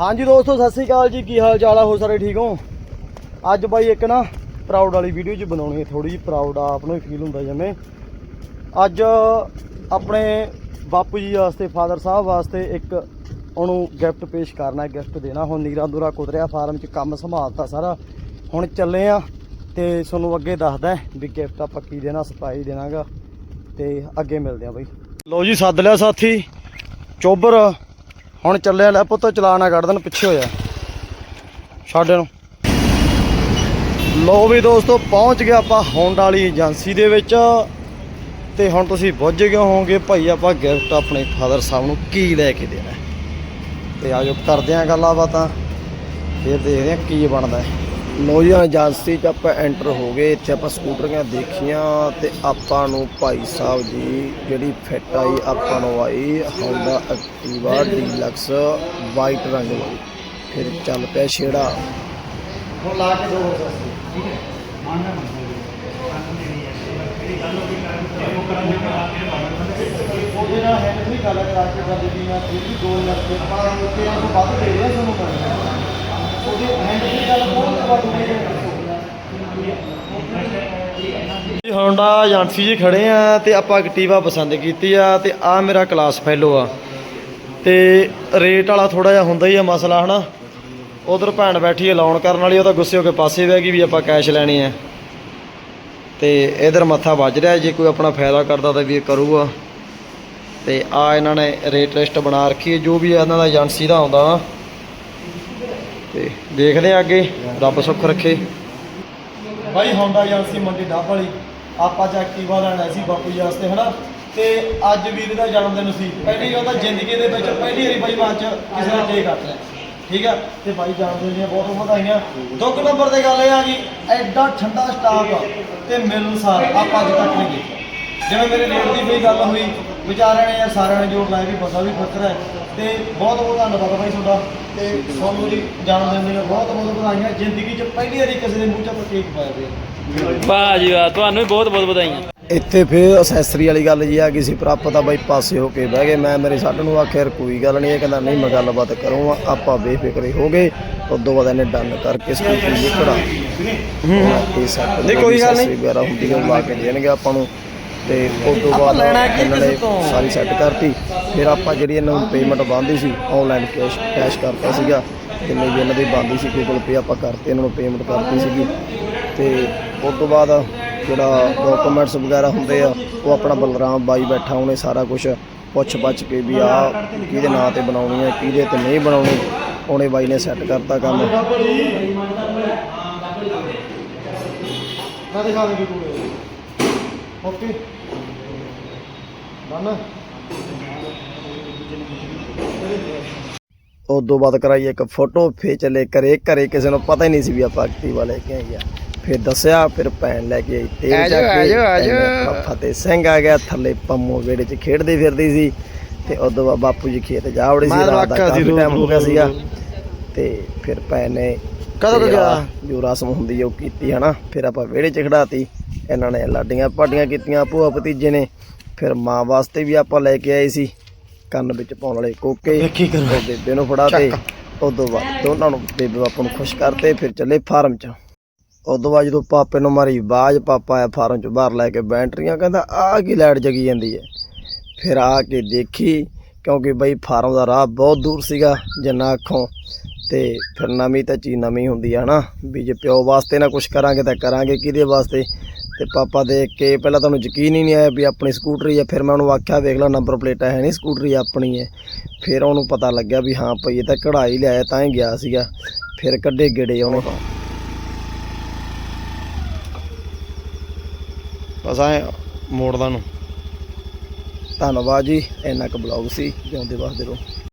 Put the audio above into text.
ਹਾਂਜੀ ਦੋਸਤੋ, ਸਤਿ ਸ੍ਰੀ ਅਕਾਲ ਜੀ। ਕੀ ਹਾਲ ਚਾਲ ਆ ਹੋ ਸਾਰੇ ਠੀਕ ਹੋ? ਅੱਜ ਬਾਈ ਇੱਕ ਨਾ ਪ੍ਰਾਊਡ ਵਾਲੀ ਵੀਡੀਓ ਚ ਬਣਾਉਣੀ ਹੈ ਥੋੜੀ ਜਿਹੀ ਪ੍ਰਾਊਡ ਆ ਆਪ ਨੂੰ ਹੀ ਫੀਲ ਹੁੰਦਾ ਜਿਵੇਂ। ਅੱਜ ਆਪਣੇ ਬਾਪੂ ਜੀ ਵਾਸਤੇ ਫਾਦਰ ਸਾਹਿਬ ਵਾਸਤੇ ਇੱਕ ਉਹਨੂੰ ਗਿਫਟ ਪੇਸ਼ ਕਰਨਾ ਗਿਫਟ ਦੇਣਾ। ਹੁਣ ਨੀਰਾ ਦੂਰਾ ਕੁਦਰਿਆ ਫਾਰਮ ਚ ਕੰਮ ਸੰਭਾਲਤਾ ਸਾਰਾ। ਹੁਣ ਚੱਲੇ ਆ ਤੇ ਤੁਹਾਨੂੰ ਅੱਗੇ ਦੱਸਦਾ ਵੀ ਗਿਫਟ ਆਪਾਂ ਕੀ ਦੇਣਾ ਸਪਾਈ ਦੇਣਾਗਾ ਤੇ ਅੱਗੇ ਮਿਲਦੇ ਆ ਬਾਈ। ਲੋ ਜੀ, ਸੱਦ ਲਿਆ ਸਾਥੀ। ਚੋਬਰ ਹੁਣ ਚੱਲਿਆ ਲੈ ਪੁੱਤ ਚਲਾਣਾ ਕੱਢ ਦੇਣ, ਪਿੱਛੇ ਹੋ ਜਾ ਛੱਡ ਨੂੰ ਲੋ ਵੀ ਦੋਸਤੋ, ਪਹੁੰਚ ਗਿਆ ਆਪਾਂ ਹੋਂਡਾ ਵਾਲੀ ਏਜੰਸੀ ਦੇ ਵਿੱਚ ਤੇ ਹੁਣ ਤੁਸੀਂ ਬੁੱਝ ਗਏ ਹੋਵੋਗੇ, ਭਾਈ ਆਪਾਂ ਗਿਫਟ ਆਪਣੇ ਫਾਦਰ ਸਾਹਿਬ ਨੂੰ ਕੀ ਲੈ ਕੇ ਦੇਣਾ ਹੈ। ਤੇ ਆਜੋ, ਕਰਦੇ ਆਂ ਗੱਲਾਂ ਬਾਤਾਂ ਫਿਰ ਦੇਖਦੇ ਆਂ ਕੀ ਬਣਦਾ ਹੈ। ਲੋ ਜੀ ਏਜੰਸੀ 'ਚ ਆਪਾਂ ਐਂਟਰ ਹੋ ਗਏ। ਇੱਥੇ ਆਪਾਂ ਸਕੂਟਰੀਆਂ ਦੇਖੀਆਂ ਤੇ ਆਪਾਂ ਨੂੰ ਭਾਈ ਸਾਹਿਬ ਜੀ ਜਿਹੜੀ ਫਿੱਟ ਆਈ ਆਪਾਂ ਨੂੰ ਆਈ ਹੋਂਡਾ ਐਕਟਿਵਾ ਡੀਲਕਸ ਵਾਈਟ ਰੰਗ ਵਾਲੀ। ਫਿਰ ਚੱਲ ਪਿਆ ਛੇੜਾ। ਹੁਣ ਲਾ ਕੇ ਦੋ ਠੀਕ ਹੈ? ਉਹਦੇ ਨਾਲ ਹੈਂਡ ਵੀ ਗੱਲ ਕਰਾ ਕੇ ਕਰ ਦਿੱਤੀ ਮੈਂ ਫਿਰ ਵੀ 2 ਲੱਖ ਪਰ ਉੱਤੇ ਆ ਤੋਂ ਵੱਧ ਦੇ ਰਿਹਾ ਤੁਹਾਨੂੰ ਪੈਣਾ ਉਹਦੇ ਹੈਂਡ ਦੀ ਗੱਲ ਬਹੁਤ ਵੱਧ ਹੋ ਜੀ ਹੋਂਡਾ ਏਜੰਸੀ ਜੀ ਖੜੇ ਆ ਤੇ ਆਪਾਂ ਐਕਟਿਵਾ ਪਸੰਦ ਕੀਤੀ ਆ ਤੇ ਆ ਮੇਰਾ ਕਲਾਸ ਫੈਲੋ ਆ। ਤੇ ਰੇਟ ਵਾਲਾ ਥੋੜਾ ਜਿਹਾ ਹੁੰਦਾ ਹੀ ਆ ਮਸਲਾ, ਹਨਾ? ਉਧਰ ਭੈਣ ਬੈਠੀ ਹੈ ਲਾਉਣ ਕਰਨ ਵਾਲੀ, ਉਹ ਤਾਂ ਗੁੱਸੇ ਹੋ ਕੇ ਪਾਸੇ ਬਹਿ ਗਈ ਵੀ ਆਪਾਂ ਕੈਸ਼ ਲੈਣੀ ਆ। ਤੇ ਇਧਰ ਮੱਥਾ ਵੱਜ ਰਿਹਾ, ਜੇ ਕੋਈ ਆਪਣਾ ਫਾਇਦਾ ਕਰਦਾ ਤਾਂ ਵੀ ਇਹ ਕਰੂਗਾ। ਤੇ ਆ ਇਹਨਾਂ ਨੇ ਰੇਟ ਲਿਸਟ ਬਣਾ ਰੱਖੀ ਹੈ ਜੋ ਵੀ ਇਹਨਾਂ ਦਾ ਏਜੰਸੀ ਦਾ ਆਉਂਦਾ ਵਾ। ਤੇ ਦੇਖਦੇ ਆ ਅੱਗੇ, ਰੱਬ ਸੁੱਖ ਰੱਖੇ। ਬਾਈ ਹੋਂਡਾ ਏਜੰਸੀ ਮੰਡੀ ਡੱਬ ਵਾਲੀ। ਆਪਾਂ ਚ ਐਕਟਿਵਾ ਲੈਣਾ ਸੀ ਬਾਪੂ ਜੀ ਵਾਸਤੇ, ਹਨਾ? ਤੇ ਅੱਜ ਵੀਰ ਦਾ ਜਨਮ ਦਿਨ ਸੀ। ਪਹਿਲੀ ਉਹਦਾ ਜ਼ਿੰਦਗੀ ਦੇ ਵਿੱਚ ਪਹਿਲੀ ਵਾਰੀ ਬਾਈ ਮਾਂ ਚ ਕਿਸੇ ਨੇ ਡੇ ਕੱਟ ਲਿਆ ਠੀਕ ਆ? ਤੇ ਬਾਈ ਜਾਣਦੇ ਦੀਆਂ ਬਹੁਤ ਬਹੁਤ ਵਧਾਈਆਂ ਦੁੱਖ ਨੰਬਰ ਤੇ ਗੱਲ ਇਹ ਆ ਗਈ ਐਡਾ ਠੰਡਾ ਸਟਾਕ ਤੇ ਮਿਲਨਸਾਰ ਆਪਾਂ ਅੱਜ ਤੱਕ ਨਹੀਂ ਦੇਖਿਆ। ਜਿਵੇਂ ਮੇਰੇ ਰੇਟ ਦੀ ਕੋਈ ਗੱਲ ਹੋਈ, ਵਿਚਾਰਿਆਂ ਨੇ ਯਾਰ ਸਾਰਿਆਂ ਨੇ ਜੋੜ ਲਾਇਆ ਵੀ ਬੰਦਾ ਵੀ ਫਕਰ ਹੈ ਤੇ ਬਹੁਤ ਬਹੁਤ ਧੰਨਵਾਦ ਬਾਈ ਤੁਹਾਡਾ ਤੇ ਤੁਹਾਨੂੰ ਜੀ ਜਨਮ ਦਿਨ ਦੀਆਂ ਬਹੁਤ ਬਹੁਤ ਵਧਾਈਆਂ। ਜ਼ਿੰਦਗੀ 'ਚ ਪਹਿਲੀ ਵਾਰੀ ਕਿਸੇ ਦੇ ਮੂੰਹ 'ਚ ਆਪਾਂ ਕੇਕ ਪਾਇਆ ਪਿਆ। ਵਾਹ ਜੀ ਵਾਹ ਤੁਹਾਨੂੰ ਵੀ ਬਹੁਤ ਬਹੁਤ ਵਧਾਈਆਂ। ਇੱਥੇ ਫਿਰ ਅਸੈਸਰੀ ਵਾਲੀ ਗੱਲ ਜੀ ਆ ਗਈ ਸੀ ਪ੍ਰਾਪਤ ਆ ਬਾਈ ਪਾਸੇ ਹੋ ਕੇ ਬਹਿ ਗਏ। ਮੈਂ ਮੇਰੇ ਸਾਡੇ ਨੂੰ ਆਖਿਆ ਕੋਈ ਗੱਲ ਨਹੀਂ ਇਹ ਕਹਿੰਦਾ ਨਹੀਂ ਮੈਂ ਗੱਲਬਾਤ ਕਰੂੰਗਾ ਆਪਾਂ ਬੇਫਿਕਰੇ ਹੋ ਗਏ। ਉਦੋਂ ਬਾਅਦ ਇਹਨੇ ਡਨ ਕਰਕੇ ਸਕੂਟਰ ਜੀ। ਖੜਾ ਹੂੰ ਨਹੀਂ, ਕੋਈ ਗੱਲ ਨਹੀਂ। ਵਗੈਰਾ ਹੁੰਦੀ ਉਹ ਲਾ ਕੇ ਦੇਣਗੇ ਆਪਾਂ ਨੂੰ। ਤੇ ਉਸ ਤੋਂ ਬਾਅਦ ਇਹਨਾਂ ਨੇ ਤੋਂ? ਸਾਰੀ ਸੈੱਟ ਕਰਤੀ। ਫਿਰ ਆਪਾਂ ਜਿਹੜੀ ਇਹਨਾਂ ਨੂੰ ਪੇਮੈਂਟ ਬੰਦੀ ਸੀ ਆਨਲਾਈਨ ਕੈਸ਼ ਕੈਸ਼ ਕਰਤਾ ਸੀਗਾ ਜਿੰਨੇ ਵੀ ਇਹਨਾਂ ਦੀ ਬੰਦੀ ਸੀ ਗੂਗਲ ਪੇ ਆਪਾਂ ਕਰਤੇ, ਇਹਨਾਂ ਨੂੰ ਪੇਮੈਂਟ ਕਰਤੀ ਸੀਗੀ। ਤੇ ਉਸ ਤੋਂ ਬਾਅਦ ਜਿਹੜਾ ਡਾਕੂਮੈਂਟਸ ਵਗੈਰਾ ਹੁੰਦੇ ਆ, ਉਹ ਆਪਣਾ ਬਲਰਾਮ ਬਾਈ ਬੈਠਾ, ਉਹਨੇ ਸਾਰਾ ਕੁਝ ਪੁੱਛ ਪੱਛ ਕੇ ਵੀ ਆ ਕਿਹਦੇ ਨਾਂ ਤੇ ਬਣਾਉਣੀ ਹੈ ਕਿਹਦੇ ਤੇ ਨਹੀਂ ਬਣਾਉਣੀ, ਉਹਨੇ ਬਾਈ ਨੇ ਸੈੱਟ ਕਰਤਾ ਕੰਮ। ਨਾ ਦਿਖਾ ਦੇ ਓਕੇ। ਡਨ ਉਦੋਂ ਬਾਅਦ ਕਰਾਈ ਇੱਕ ਫੋਟੋ ਫੇ ਚਲੇ ਕਰੇ ਘਰੇ ਕਿਸੇ ਨੂੰ ਪਤਾ ਹੀ ਨਹੀਂ ਸੀ ਵੀ ਆਪਾਂ ਐਕਟਿਵਾ ਲੈ ਕੇ ਆਏ ਆ। ਫਿਰ ਦੱਸਿਆ ਫਿਰ ਭੈਣ ਲੈ ਕੇ ਆਈ ਤੇਲ ਚੱਕ ਕੇ ਆਜੋ, ਫਤਿਹ ਸਿੰਘ ਆ ਗਿਆ ਥੱਲੇ ਪੰਮੋ ਵਿਹੜੇ 'ਚ ਖੇਡਦੀ ਫਿਰਦੀ ਸੀ। ਤੇ ਉਦੋਂ ਬਾਅਦ ਬਾਪੂ ਜੀ ਖੇਤ ਜਾ ਵੜੇ ਸੀ ਰਾਤ ਦਾ ਕਾਫੀ ਟਾਈਮ ਹੋ ਗਿਆ ਸੀਗਾ। ਤੇ ਫਿਰ ਭੈਣ ਨੇ ਕਦੋਂ ਤੇ ਗਿਆ? ਜੋ ਰਸਮ ਹੁੰਦੀ ਉਹ ਕੀਤੀ ਹਨਾ? ਫਿਰ ਆਪਾਂ ਵਿਹੜੇ 'ਚ ਖੜਾਤੀ ਇਹਨਾਂ ਨੇ ਲਾਡੀਆਂ ਪਾਡੀਆਂ ਕੀਤੀਆਂ ਭੂਆ ਭਤੀਜੇ ਨੇ। ਫਿਰ ਮਾਂ ਵਾਸਤੇ ਵੀ ਆਪਾਂ ਲੈ ਕੇ ਆਏ ਸੀ। ਕੰਨ ਵਿੱਚ ਪਾਉਣ ਵਾਲੇ ਕੋਕੇ ਉਹ ਬੇਬੇ ਨੂੰ ਫੜਾਤੇ ਉਦੋਂ ਬਾਅਦ ਦੋਨਾਂ ਨੂੰ ਬੇਬੇ ਬਾਪੂ ਨੂੰ ਖੁਸ਼ ਕਰਤੇ ਫਿਰ ਚੱਲੇ ਫਾਰਮ 'ਚ। ਉਦੋਂ ਬਾਅਦ ਜਦੋਂ ਪਾਪੇ ਨੂੰ ਮਾਰੀ ਬਾਜ ਪਾਪਾ ਆਇਆ ਫਾਰਮ 'ਚ ਬਾਹਰ ਲੈ ਕੇ ਬੈਟਰੀਆਂ ਕਹਿੰਦਾ ਆਹ ਕੀ ਲਾਈਟ ਜਗੀ ਜਾਂਦੀ ਹੈ? ਫਿਰ ਆ ਕੇ ਦੇਖੀ ਕਿਉਂਕਿ ਬਈ ਫਾਰਮ ਦਾ ਰਾਹ ਬਹੁਤ ਦੂਰ ਸੀਗਾ ਜਿੰਨਾ ਅੱਖੋਂ। ਤੇ ਫਿਰ ਨਵੀਂ ਤਾਂ ਚੀਜ਼ ਨਵੀਂ ਹੁੰਦੀ ਆ ਹਨਾ ਵੀ ਜੇ ਪਿਓ ਵਾਸਤੇ ਨਾ ਕੁਝ ਕਰਾਂਗੇ ਤਾਂ ਕਰਾਂਗੇ ਕਿਹਦੇ ਵਾਸਤੇ? ਤੇ ਪਾਪਾ ਦੇਖ ਕੇ ਪਹਿਲਾਂ ਤੁਹਾਨੂੰ ਯਕੀਨ ਹੀ ਨਹੀਂ ਆਇਆ ਵੀ ਆਪਣੀ ਸਕੂਟਰੀ ਆ ਫਿਰ ਮੈਂ ਉਹਨੂੰ ਆਖਿਆ ਵੇਖ ਲਾ ਨੰਬਰ ਪਲੇਟ ਹੈ ਨਹੀਂ ਸਕੂਟਰੀ ਆਪਣੀ ਹੈ। ਫਿਰ ਉਹਨੂੰ ਪਤਾ ਲੱਗਿਆ ਵੀ ਹਾਂ ਭਈ ਇਹ ਤਾਂ ਕਢਾਈ ਲਿਆਇਆ ਤਾਂ ਹੀ ਗਿਆ ਸੀਗਾ ਫਿਰ ਕੱਢੇ ਗੇੜੇ ਉਹਨੇ। ਬਸ ਆਏ ਮੋੜਦਾ ਨੂੰ। ਧੰਨਵਾਦ ਜੀ ਇੰਨਾ ਕੁ ਬਲੌਗ ਸੀ ਜਿਉਂਦੇ ਵਾਸਤੇ ਰਹੋ।